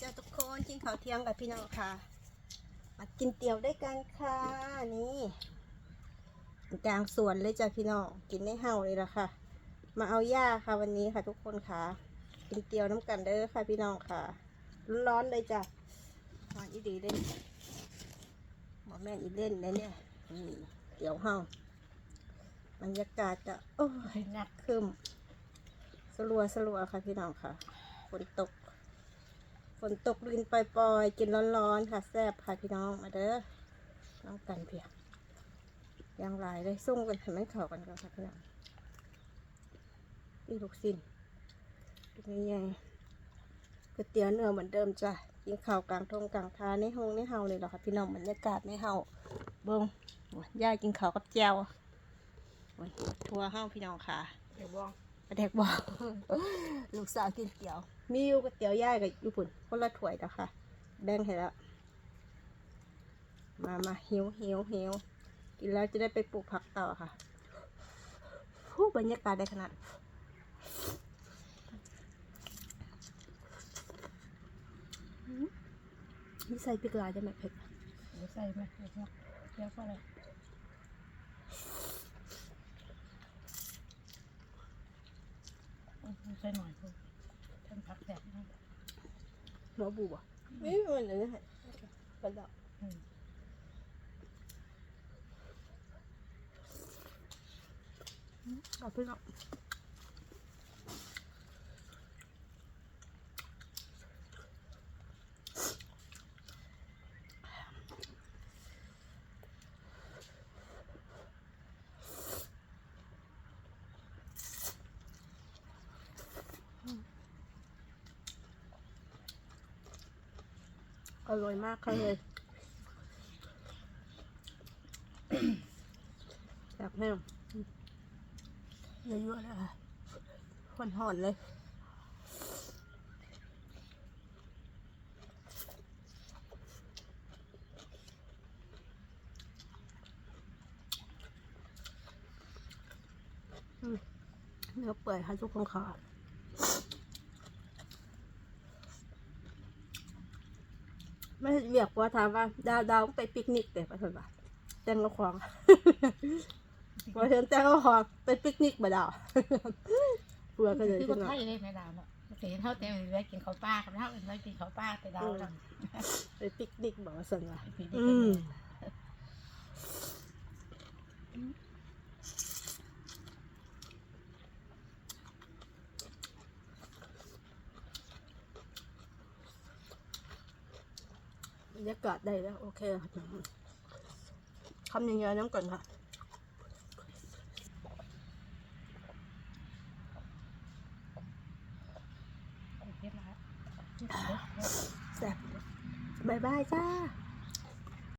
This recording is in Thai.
จ้าทุกคนกินข้าวเที่ยงกับพี่น้องค่ะ มากินเตี๋ยวด้วยกันค่ะนี่กลางสวนเลยจ้ะพี่น้องกินในเฮาเลยละค่ะ มาเอาหญ้าค่ะวันนี้ค่ะ ทุกคนค่ะ กินเตี๋ยวน้ำกันเด้อค่ะ พี่น้องค่ะ ร้อนๆเลยจ้ะหวานอีดีเล่นหมอแม่อีเล่นเลยเนี่ยนี่เตี๋ยวเฮาบรรยากาศจะโอ้ยนักขึ้นสลัวสลัวค่ะพี่น้องค่ะฝนตก ฝนตกลินปล่อยๆ กินร้อนๆ ค่ะแซ่บค่ะพี่น้องมาเด้อน้องกันเพียงยางหลายเลยส่งกันให้มันเข้ากันก่อนค่ะพี่น้องนี่ลูกสิ้นเป็นยังไงก๋วยเตี๋ยวเนื้อเหมือนเดิมจ้ะกินข้าวกลางทงกลางทาในห้องในเฮาเลยเหรอค่ะพี่น้องบรรยากาศในเฮาเบิ้งย่ากินข้าวกับแจวโอ้ยทัวเฮาพี่น้องค่ะเดี๋ยวบอก ประเด็กบอกลูกสาวกินเตี๋ยว มีอยู่ก๋วยเตี๋ยวย่ายกับญี่ปุ่นคนละถ้วยแล้วค่ะ แบ่งให้แล้ว มามาหิวหิวหิวกินแล้วจะได้ไปปลูกผักต่อค่ะผู้บรรยากาศได้ขนาดนี่ใส่พริกลายได้ไหมเผ็ดใส่ไหมเดี๋ยวบอกเดี๋ยวก็เลย ใส่หน่อยคุณท่านพักแดดนะหัวบูบ่ไม่เหมือนเลยค่ะกระดาษอืมเอาพี่น้อง อร่อยมากค่ะเลยแบบแห้งเยอะๆเลยค่ะคนหอนเลยเนื้อเปื่อยค่ะทุกคนค่ะ ไม่เรียกว่าถามว่า ดาวดาวไปปิกนิกแต่ประเทศว่าแตงละครองว่าเชิญแตงละครองไปปิกนิกบ่ดาวเพื่อก็เลยคือขึ้คนนมาไทยเลยไม่ดาวเนาะเสียเท่าเต็มเลยกินข้าวปลาครับเท่าอื่นไม่กินข้าวปลาแต่ดาวนะไปปิกนิกบอกว่าสันว่าปีนี้อืเป็นม บรรยากาศได้แล้ว โอเคค่ะคำยังไงน้ำก่อนค่ะโอเคแล้วแซ่บบ๊ายบายจ้า